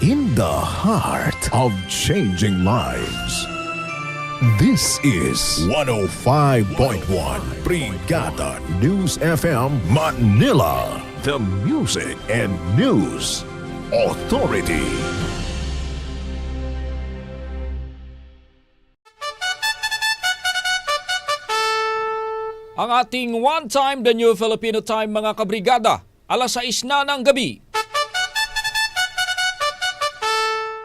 in the heart of changing lives. This is 105.1 Brigada News FM Manila, the music and news authority. Ang ating one time the new Filipino time mga kabrigada, alas 6 na ng gabi.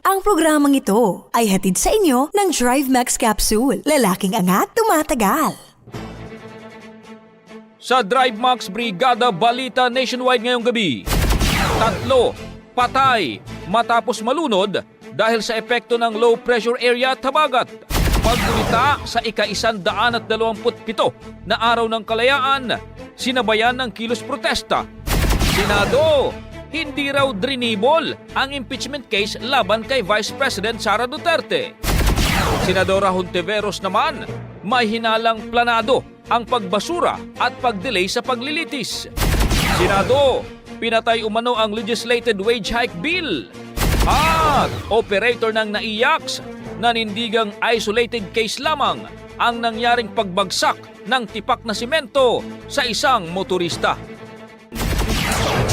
Ang programang ito ay hatid sa inyo ng Drive Max Capsule. Lalaking angat, tumatagal. Sa Drive Max Brigada Balita Nationwide ngayong gabi. Tatlo, patay matapos malunod dahil sa epekto ng low pressure area at habagat. Pagkulita sa ika-isandaan at dalawamputpito na araw ng kalayaan, sinabayan ng kilos protesta. Senado, hindi raw drinibol ang impeachment case laban kay Vice President Sara Duterte. Senadora Hontiveros naman, may hinalang planado ang pagbasura at pagdelay sa paglilitis. Senado, pinatay umano ang legislated wage hike bill. At operator ng NAIAX, nanindigang isolated case lamang ang nangyaring pagbagsak ng tipak na simento sa isang motorista.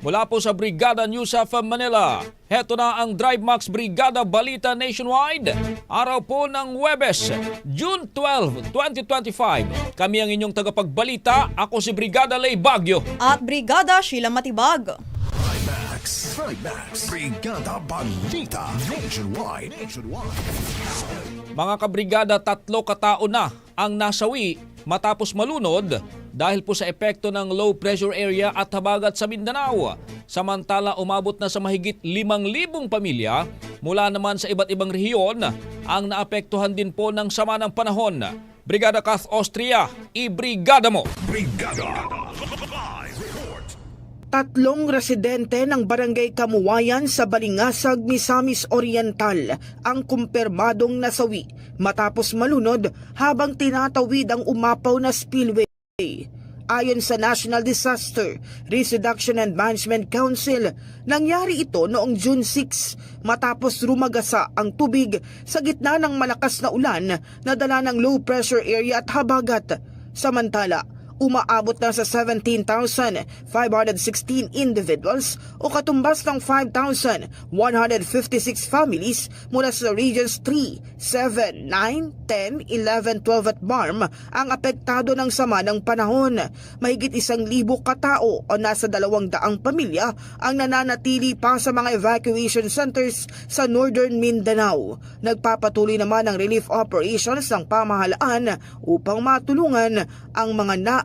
Mula po sa Brigada News of Manila, heto na ang Drive Max Brigada Balita Nationwide. Araw po ng Webes, June 12, 2025. Kami ang inyong tagapagbalita. Ako si Brigada Lay Bagyo. At Brigada Sheila Matibag. Max. Drive Max. Brigada Balita Nationwide. Nationwide. Mga kabrigada, tatlo katao na ang nasawi matapos malunod dahil po sa epekto ng low pressure area at habagat sa Mindanao. Samantala umabot na sa mahigit 5,000 pamilya mula naman sa iba't ibang rehiyon ang naapektuhan din po ng sama ng panahon. Brigada Kath Austria, i-brigada mo! Brigada. Tatlong residente ng Barangay Kamuwayan sa Balingasag, Misamis Oriental ang kumpirmadong nasawi matapos malunod habang tinatawid ang umapaw na spillway. Ayon sa National Disaster Risk Reduction and Management Council, nangyari ito noong June 6 matapos rumagasa ang tubig sa gitna ng malakas na ulan na dala ng low pressure area at habagat. Samantala, umaabot na sa 17,516 individuals o katumbas ng 5,156 families mula sa Regions 3, 7, 9, 10, 11, 12 at BARM ang apektado ng sama ng panahon. Mahigit isang libo katao o nasa dalawang daang pamilya ang nananatili pa sa mga evacuation centers sa Northern Mindanao. Nagpapatuloy naman ang relief operations ng pamahalaan upang matulungan ang mga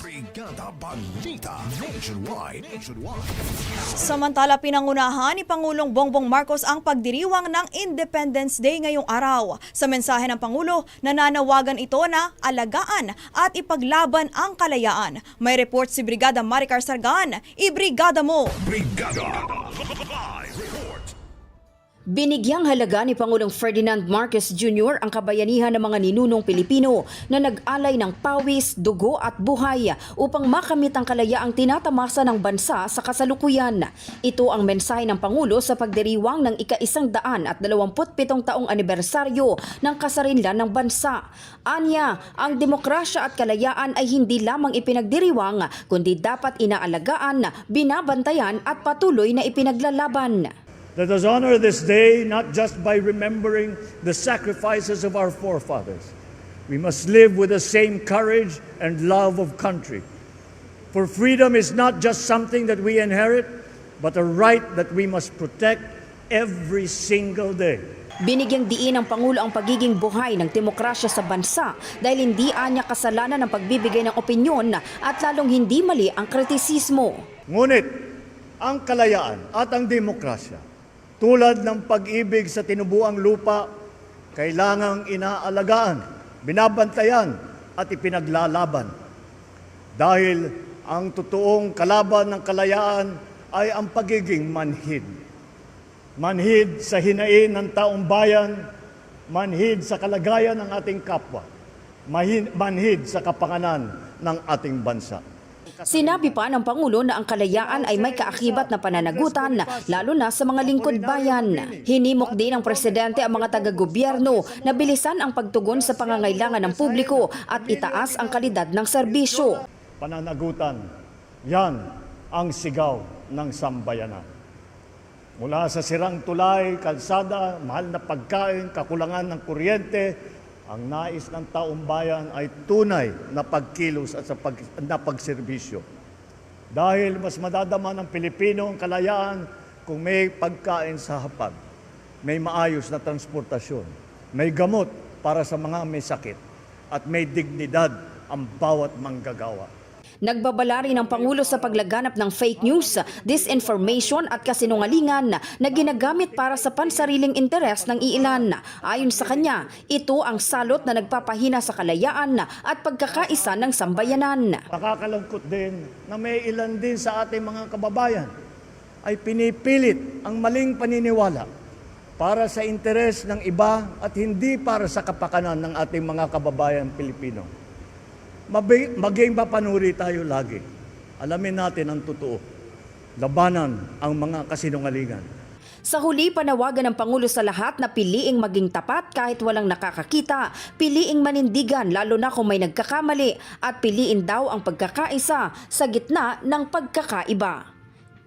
Brigada Balita Nationwide. Nationwide. Samantala, pinangunahan ni Pangulong Bongbong Marcos ang pagdiriwang ng Independence Day ngayong araw. Sa mensahe ng Pangulo, nananawagan ito na alagaan at ipaglaban ang kalayaan. May report si Brigada Maricar Sargan. Ibrigada mo! Brigada. Binigyang halaga ni Pangulong Ferdinand Marcos Jr. ang kabayanihan ng mga ninunong Pilipino na nag-alay ng pawis, dugo at buhay upang makamit ang kalayaang tinatamasa ng bansa sa kasalukuyan. Ito ang mensahe ng Pangulo sa pagdiriwang ng ika-isang daan at dalawamputpitong taong anibersaryo ng kasarinlan ng bansa. Anya, ang demokrasya at kalayaan ay hindi lamang ipinagdiriwang kundi dapat inaalagaan, binabantayan at patuloy na ipinaglalaban. Let us honor this day not just by remembering the sacrifices of our forefathers. We must live with the same courage and love of country. For freedom is not just something that we inherit, but a right that we must protect every single day. Binigyang diin ng Pangulo ang pagiging buhay ng demokrasya sa bansa dahil hindi anya kasalanan ng pagbibigay ng opinyon at lalong hindi mali ang kritisismo. Ngunit ang kalayaan at ang demokrasya, tulad ng pag-ibig sa tinubuang lupa, kailangang inaalagaan, binabantayan at ipinaglalaban. Dahil ang totoong kalaban ng kalayaan ay ang pagiging manhid. Manhid sa hinain ng taong bayan, manhid sa kalagayan ng ating kapwa, manhid sa kapanganan ng ating bansa. Sinabi pa ng Pangulo na ang kalayaan ay may kaakibat na pananagutan lalo na sa mga lingkod bayan. Hinimok din ng Presidente ang mga taga-gobyerno na bilisan ang pagtugon sa pangangailangan ng publiko at itaas ang kalidad ng serbisyo. pananagutan. Yan ang sigaw ng sambayanan. Mula sa sirang tulay, kalsada, mahal na pagkain, kakulangan ng kuryente, ang nais ng taong bayan ay tunay na pagkilos at sa pag, na pagserbisyo. Dahil mas madadama ng Pilipino ang kalayaan kung may pagkain sa hapag, may maayos na transportasyon, may gamot para sa mga may sakit, at may dignidad ang bawat manggagawa. Nagbabala rin ang Pangulo sa paglaganap ng fake news, disinformation at kasinungalingan na ginagamit para sa pansariling interes ng iilan. Ayon sa kanya, ito ang salot na nagpapahina sa kalayaan at pagkakaisa ng sambayanan. Nakakalungkot din na may ilan din sa ating mga kababayan ay pinipilit ang maling paniniwala para sa interes ng iba at hindi para sa kapakanan ng ating mga kababayan Pilipino. Maging mapanuri tayo lagi. Alamin natin ang totoo. Labanan ang mga kasinungalingan. Sa huli, panawagan ng Pangulo sa lahat na piliing maging tapat kahit walang nakakakita, piliing manindigan lalo na kung may nagkakamali, at piliin daw ang pagkakaisa sa gitna ng pagkakaiba.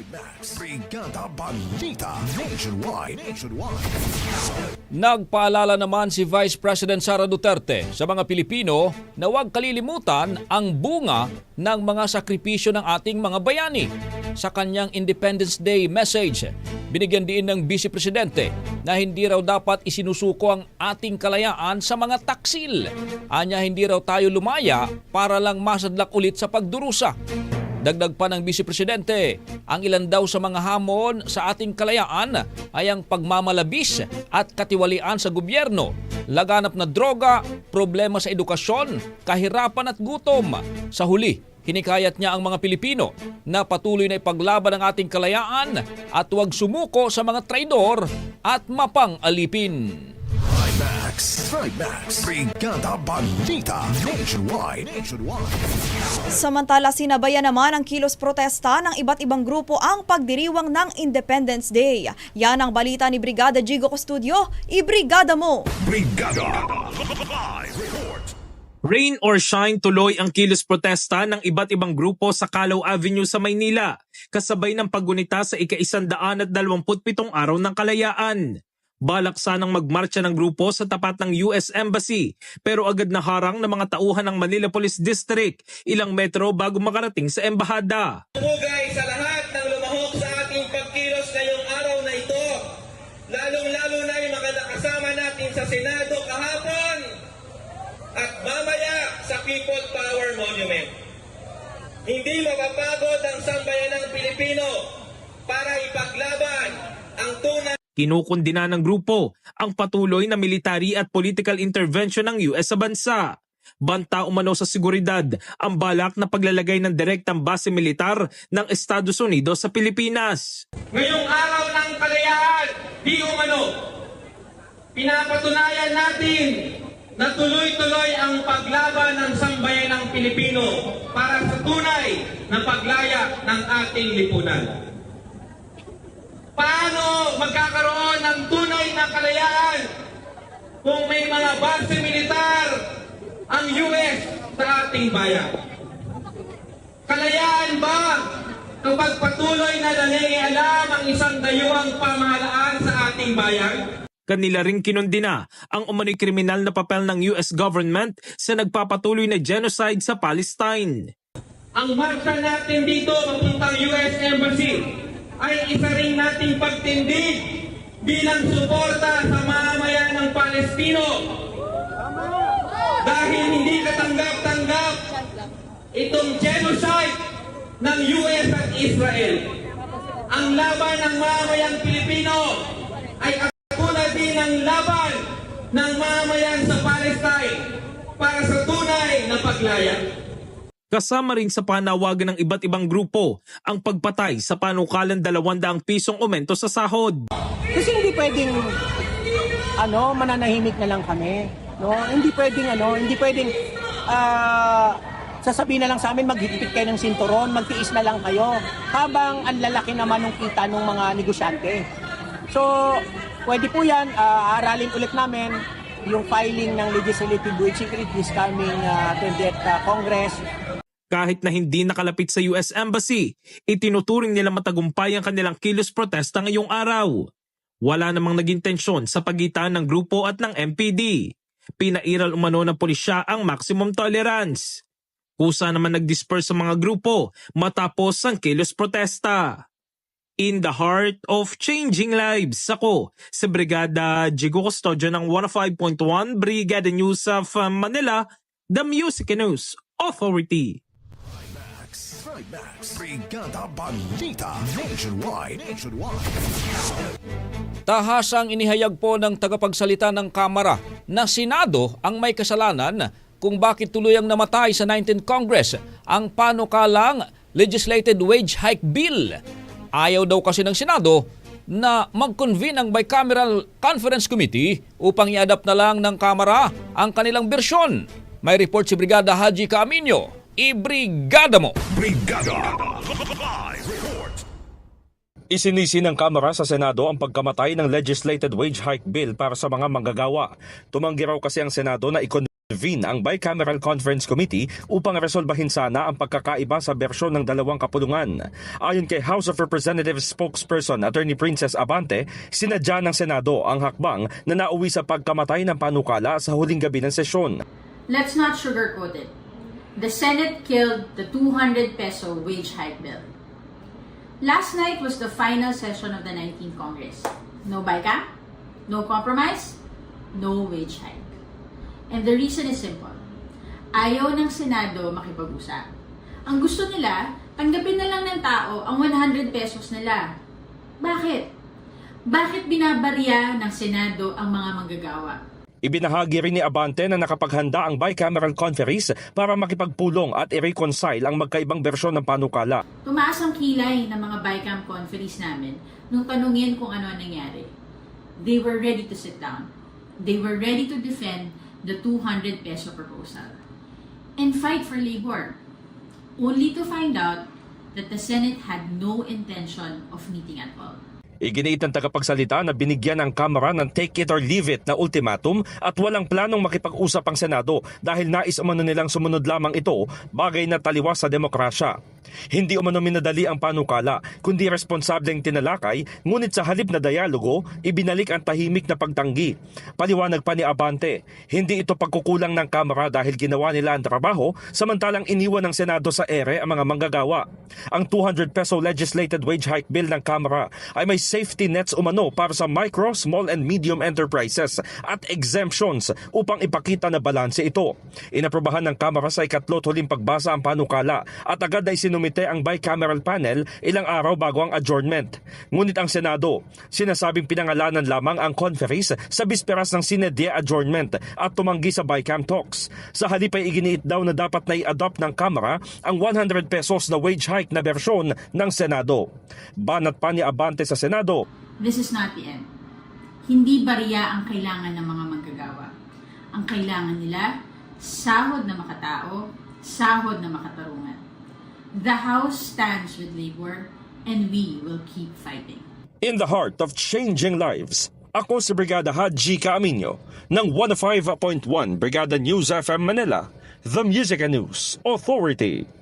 Trimax. Brigada Balita. Nationwide. Nationwide. Nagpaalala naman si Vice President Sara Duterte sa mga Pilipino na huwag kalilimutan ang bunga ng mga sakripisyo ng ating mga bayani. Sa kanyang Independence Day message, binigyan din ng Vice Presidente na hindi raw dapat isinusuko ang ating kalayaan sa mga taksil. Anya hindi raw tayo lumaya para lang masadlak ulit sa pagdurusa. Dagdag pa ng Vice Presidente, ang ilan daw sa mga hamon sa ating kalayaan ay ang pagmamalabis at katiwalian sa gobyerno, laganap na droga, problema sa edukasyon, kahirapan at gutom. Sa huli, hinikayat niya ang mga Pilipino na patuloy na ipaglaban ang ating kalayaan at huwag sumuko sa mga traidor at mapang alipin. Trimax. Brigada Balita. Nationwide. Nationwide. Samantala, sinabayan naman ang kilos protesta ng iba't ibang grupo ang pagdiriwang ng Independence Day. Yan ang balita ni Brigada Jigo Custodio. Ibrigada mo! Brigada. Live report. Rain or shine tuloy ang kilos protesta ng iba't ibang grupo sa Calao Avenue sa Maynila, kasabay ng paggunita sa ika-isandaan at dalawamputpitong araw ng kalayaan. Balak sanang magmarcha ng grupo sa tapat ng US Embassy pero agad na harang ng mga tauhan ng Manila Police District ilang metro bago makarating sa embahada. Pumugay sa lahat ng lumahok sa ating pagkilos ngayong araw na ito, lalong-lalo na yung mga natin sa Senado kahapon at mamaya sa People Power Monument. Hindi mapapagod ang sambayan ng Pilipino para ipaglaban ang tunay Kinukundina ng grupo ang patuloy na military at political intervention ng US sa bansa. Banta umano sa seguridad ang balak na paglalagay ng direktang base militar ng Estados Unidos sa Pilipinas. Ngayong araw ng kalayaan, di umano, pinapatunayan natin na tuloy-tuloy ang paglaban ng sambayan ng Pilipino para sa tunay na paglaya ng ating lipunan. Paano magkakaroon ng tunay na kalayaan kung may mga base militar ang US sa ating bayan? Kalayaan ba kapag patuloy na nangingialam ang isang dayuhang pamahalaan sa ating bayan? Kanila ring kinundina ang umano'y kriminal na papel ng US government sa nagpapatuloy na genocide sa Palestine. Ang marcha natin dito papuntang US Embassy ay isa rin nating pagtindig bilang suporta sa mamamayan ng Palestino. Dahil hindi katanggap-tanggap itong genocide ng US at Israel. Ang laban ng mamamayang Pilipino ay katulad din ng laban ng mamayan sa Palestine para sa tunay na paglaya. Kasama rin sa panawagan ng iba't ibang grupo ang pagpatay sa panukalan 200 pisong aumento sa sahod. Kasi hindi pwedeng ano, mananahimik na lang kami. No? Hindi pwedeng ano, hindi pwedeng ah, sasabihin na lang sa amin maghigpit kayo ng sinturon, magtiis na lang kayo. Habang ang lalaki naman ng kita ng mga negosyante. So, pwede po yan, ah, aralin ulit namin yung filing ng legislative wage increase this coming ah, 20th ah, Congress. Kahit na hindi nakalapit sa US Embassy, itinuturing nila matagumpay ang kanilang kilos protesta ngayong araw. Wala namang naging tensyon sa pagitan ng grupo at ng MPD. Pinairal umano ng pulisya ang maximum tolerance. Kusa naman nag-disperse sa mga grupo matapos ang kilos protesta. In the heart of changing lives, ako sa Brigada Jigo Custodio ng 105.1 Brigada News of Manila, the Music News Authority. Trimax. Brigada Balita. Nationwide. Nationwide. Tahasang inihayag po ng tagapagsalita ng Kamara na Senado ang may kasalanan kung bakit tuluyang namatay sa 19th Congress ang panukalang Legislated Wage Hike Bill. Ayaw daw kasi ng Senado na mag-convene ang Bicameral Conference Committee upang i-adapt na lang ng Kamara ang kanilang bersyon. May report si Brigada Haji Caaminio. Ibrigada mo! Brigada. Live report. Isinisi ng Kamara sa Senado ang pagkamatay ng Legislated Wage Hike Bill para sa mga manggagawa. Tumanggi raw kasi ang Senado na ikon Vin ang Bicameral Conference Committee upang resolbahin sana ang pagkakaiba sa bersyon ng dalawang kapulungan. Ayon kay House of Representatives spokesperson Attorney Princess Abante, sinadya ng Senado ang hakbang na nauwi sa pagkamatay ng panukala sa huling gabi ng sesyon. Let's not sugarcoat it. The Senate killed the 200 peso wage hike bill. Last night was the final session of the 19th Congress. No BICAM, no compromise, no wage hike. And the reason is simple. Ayaw ng Senado makipag-usap. Ang gusto nila, tanggapin na lang ng tao ang 100 pesos nila. Bakit? Bakit binabarya ng Senado ang mga manggagawa? Ibinahagi rin ni Abante na nakapaghanda ang Bicameral Conference para makipagpulong at i-reconcile ang magkaibang bersyon ng panukala. Tumaas ang kilay ng mga BICAM conferees namin nung tanungin kung ano ang nangyari. They were ready to sit down. They were ready to defend the 200 peso proposal and fight for labor, only to find out that the Senate had no intention of meeting at all. Iginiit ng tagapagsalita na binigyan ng Kamara ng take it or leave it na ultimatum at walang planong makipag-usap ang Senado dahil nais umano nilang sumunod lamang ito bagay na taliwas sa demokrasya. Hindi umano minadali ang panukala kundi responsableng tinalakay ngunit sa halip na dialogo ibinalik ang tahimik na pagtanggi. Paliwanag pa ni Abante, hindi ito pagkukulang ng Kamara dahil ginawa nila ang trabaho samantalang iniwan ng Senado sa ere ang mga manggagawa. Ang 200 peso legislated wage hike bill ng Kamara ay may safety nets umano para sa micro, small and medium enterprises at exemptions upang ipakita na balanse ito. Inaprobahan ng Kamara sa ikatlo't huling pagbasa ang panukala at agad ay sinumite ang bicameral panel ilang araw bago ang adjournment. Ngunit ang Senado, sinasabing pinangalanan lamang ang conference sa bisperas ng sinedye adjournment at tumanggi sa bicam talks. Sa halip ay iginiit daw na dapat na i-adopt ng Kamara ang 100 pesos na wage hike na bersyon ng Senado. Banat pa ni Abante sa Senado, This is not the end. Hindi bariya ang kailangan ng mga manggagawa. Ang kailangan nila, sahod na makatao, sahod na makatarungan. The House stands with labor and we will keep fighting. In the heart of changing lives, ako si Brigada Haji Caaminyo ng 105.1 Brigada News FM Manila, the Music and News Authority.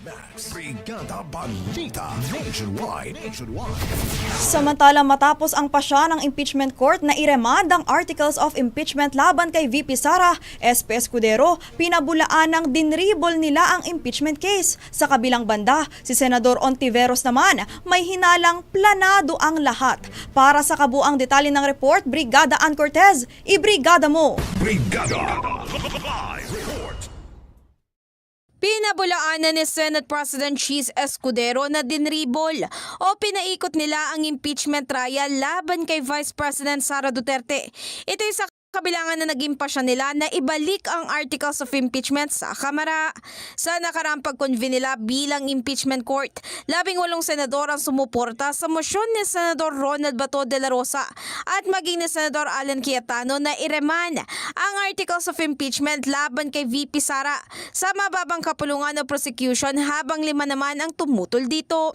Max, Brigada Balita Nationwide. Nationwide. Samantala matapos ang pasya ng impeachment court na iremand ang articles of impeachment laban kay VP Sara, SP Escudero, pinabulaan ng dinribol nila ang impeachment case. Sa kabilang banda, si Senador Ontiveros naman may hinalang planado ang lahat. Para sa kabuang detalye ng report, Brigada Ann Cortez, ibrigada mo! Brigada. Pinabulaanan ni Senate President Cheese Escudero na dinribol o pinaikot nila ang impeachment trial laban kay Vice President Sara Duterte. Ito sa kabilangan na naging pasya nila na ibalik ang articles of impeachment sa Kamara. Sa nakaraang pag-convene nila bilang impeachment court, labing walong senador ang sumuporta sa mosyon ni Senador Ronald Bato de la Rosa at maging ni Senador Alan Cayetano na ireman ang articles of impeachment laban kay VP Sara sa mababang kapulungan o prosecution habang lima naman ang tumutol dito.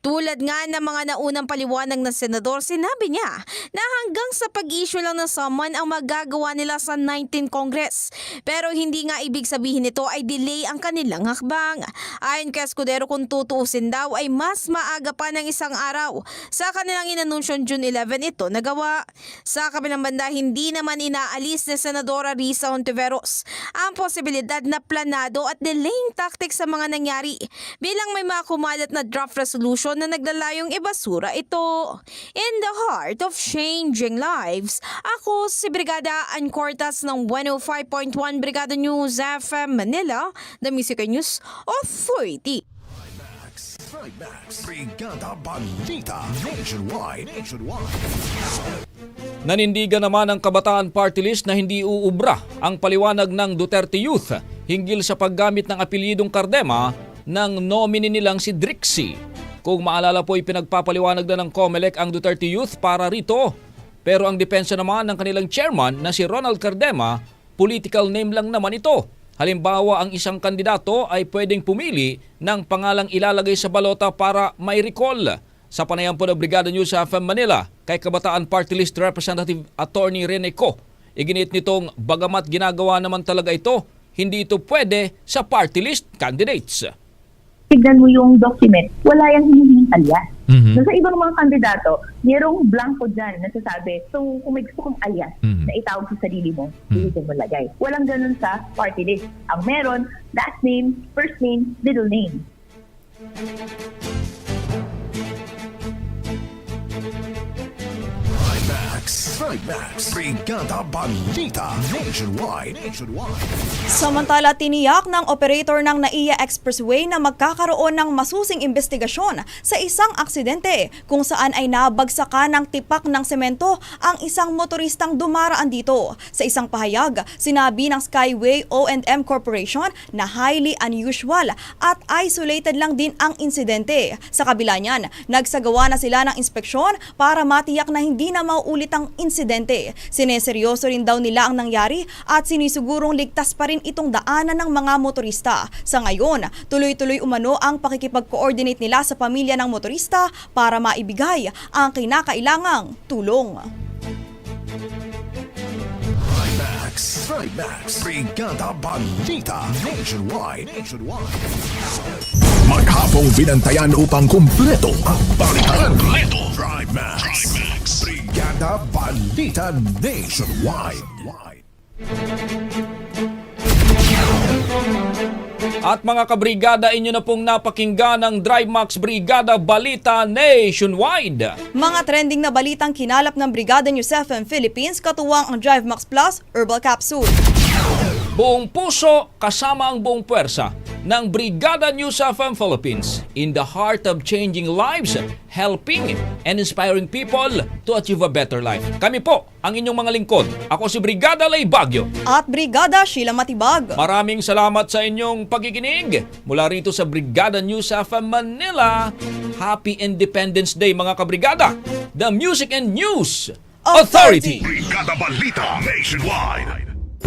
Tulad nga ng mga naunang paliwanag ng senador, sinabi niya na hanggang sa pag-issue lang ng summon ang magagawa nila sa 19 Congress. Pero hindi nga ibig sabihin nito ay delay ang kanilang hakbang. Ayon kay Escudero kung tutuusin daw ay mas maaga pa ng isang araw sa kanilang inanunsyon June 11 ito nagawa. Sa kabilang banda, hindi naman inaalis ni Senadora Risa Ontiveros ang posibilidad na planado at delaying tactics sa mga nangyari bilang may mga kumalat na draft resolution na naglalayong ibasura ito. In the heart of changing lives, ako si Brigada Ann Cortas ng 105.1 Brigada News FM Manila, the Music and News Authority. Max, Brigada Balita Nationwide. Nationwide. Nanindigan naman ang Kabataan Party List na hindi uubra ang paliwanag ng Duterte Youth hinggil sa paggamit ng apelyidong Cardema ng nominee nilang si Drixie. Kung maalala po ipinagpapaliwanag na ng COMELEC ang Duterte Youth para rito. Pero ang depensa naman ng kanilang chairman na si Ronald Cardema, political name lang naman ito. Halimbawa, ang isang kandidato ay pwedeng pumili ng pangalang ilalagay sa balota para may recall. Sa panayam po ng Brigada News sa FM Manila, kay Kabataan Party List Representative Attorney Rene Co, Iginit nitong bagamat ginagawa naman talaga ito, hindi ito pwede sa party list candidates. Tignan mo yung document, wala yung hinihinging alias. So, sa ibang mga kandidato, mayroong blanco dyan na sasabi, so kung may gusto kong alias na itawag sa sarili mo, mm mo lagay. Walang ganun sa party list. Ang meron, last name, first name, middle name. Trimax, Brigada Balita. Nationwide. Samantala, tiniyak ng operator ng NAIA Expressway na magkakaroon ng masusing investigasyon sa isang aksidente kung saan ay nabagsakan ng tipak ng semento ang isang motoristang dumaraan dito. Sa isang pahayag, sinabi ng Skyway O&M Corporation na highly unusual at isolated lang din ang insidente. Sa kabila niyan, nagsagawa na sila ng inspeksyon para matiyak na hindi na mauulit ang insidente. Sineseryoso rin daw nila ang nangyari at sinisigurong ligtas pa rin itong daanan ng mga motorista. Sa ngayon, tuloy-tuloy umano ang pakikipag-coordinate nila sa pamilya ng motorista para maibigay ang kinakailangang tulong. Trimax, Trimax, Brigada Balita Nationwide. Nationwide. Maghapong binantayan upang kumpleto ang balitaan. Kumpleto. Trimax, Brigada Balita Nationwide. At mga kabrigada, inyo na pong napakinggan ang Drive Max Brigada Balita Nationwide. Mga trending na balitang kinalap ng Brigada News FM Philippines katuwang ang Drive Max Plus Herbal Capsule. Buong puso kasama ang buong puwersa ng Brigada News FM Philippines in the heart of changing lives, helping and inspiring people to achieve a better life. Kami po ang inyong mga lingkod. Ako si Brigada Lay Bagyo. At Brigada Sheila Matibag. Maraming salamat sa inyong pakikinig. Mula rito sa Brigada News FM Manila. Happy Independence Day mga kabrigada. The Music and News Authority. Brigada Balita Nationwide.